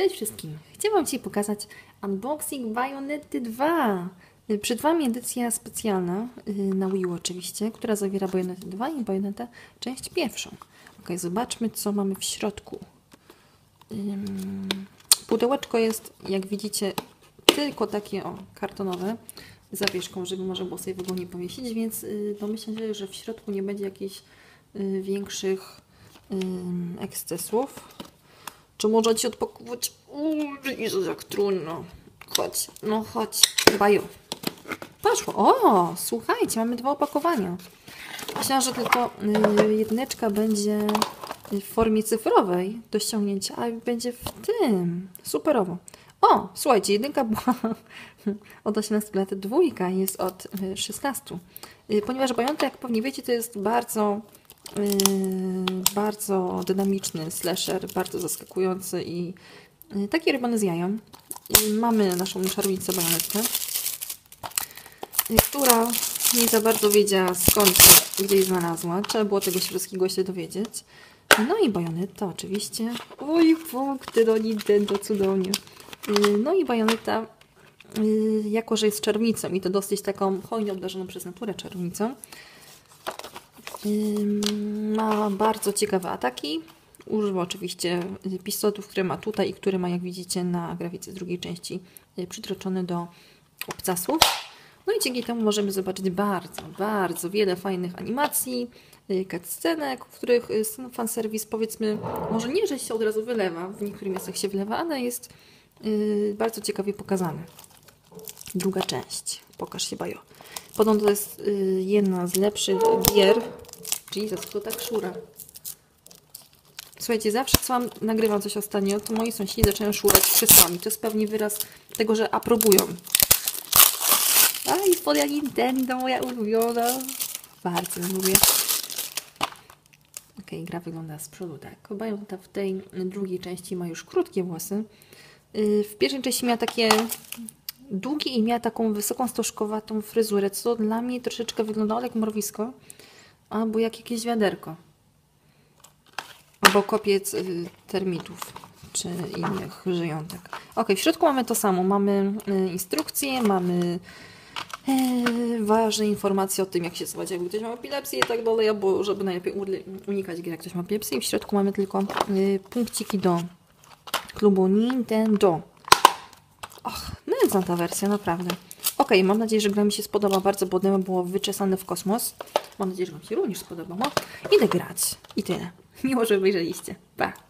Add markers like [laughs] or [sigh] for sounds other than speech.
Cześć wszystkim! Chciałam Ci pokazać unboxing Bayonety 2. Y, Przed Wami edycja specjalna y, na Wii U oczywiście, która zawiera Bayonetę 2 i Bayonetę część pierwszą. Ok, zobaczmy co mamy w środku. Pudełeczko jest, jak widzicie, tylko takie o, kartonowe zawieszką, żeby można było sobie w ogóle nie powiesić, więc y, domyślam się, że w środku nie będzie jakichś y, większych ekscesów. Czy możecie odpakować? Uuu, Jezu, jak trudno. Chodź, no chodź. Baju. Poszło. O, słuchajcie, mamy dwa opakowania. Myślałam, że tylko y, jedyneczka będzie w formie cyfrowej do ściągnięcia, a będzie w tym. Superowo. O, słuchajcie, jedynka była [laughs] od 18 lat, dwójka jest od y, 16. Y, Ponieważ Bayonetta, jak pewnie wiecie, to jest bardzo bardzo dynamiczny slasher, bardzo zaskakujący i yy, taki robiony z jajem. Yy, mamy naszą czarownicę bajonetkę, yy, która nie za bardzo wiedziała skąd to gdzieś znalazła. Trzeba było tego wszystkiego się dowiedzieć. No i bajoneta oczywiście. Oj, punkty do Nintendo, cudownie. Yy, No i bajoneta, jako że jest czarownicą i to dosyć taką hojnie obdarzoną przez naturę czarownicą, Ma bardzo ciekawe ataki. Używa oczywiście pistoletów, które ma tutaj i które ma, jak widzicie, na grafice drugiej części y, przytroczone do obcasów. No i dzięki temu możemy zobaczyć bardzo, bardzo wiele fajnych animacji, y, cutscenek, w których y, ten fanserwis, powiedzmy, może nie, że się od razu wylewa, w niektórych miejscach się wylewa, ale jest y, bardzo ciekawie pokazany. Druga część. Pokaż się, Bajo. Podobno to jest y, jedna z lepszych gier. Jesus, to tak szura. Słuchajcie, zawsze co mam, nagrywam coś ostatnio, to moi sąsiedzi zaczynają szurać krzesłami. To jest pewnie wyraz tego, że aprobują. A i folia Nintendo, moja ulubiona. Bardzo lubię. Ok, gra wygląda z przodu tak. Bayonetta w tej drugiej części ma już krótkie włosy. Y, W pierwszej części miała takie długie i miała taką wysoką stożkowatą fryzurę, co dla mnie troszeczkę wyglądało jak mrowisko, albo jak jakieś wiaderko. Albo kopiec y, termitów, czy innych żyjątek. Ok, w środku mamy to samo. Mamy y, instrukcje, mamy y, ważne informacje o tym, jak się zwać, jakby ktoś ma epilepsję i tak dalej, albo żeby najlepiej unikać, gdy jak ktoś ma epilepsję. I w środku mamy tylko punkciki do klubu Nintendo. Och, nędzna ta wersja, naprawdę. Ok, mam nadzieję, że gra mi się spodoba bardzo, bo demo było wyczesane w kosmos. Mam nadzieję, że Wam się również spodobało. Idę grać. I tyle. [laughs] Miło, że obejrzeliście. Pa!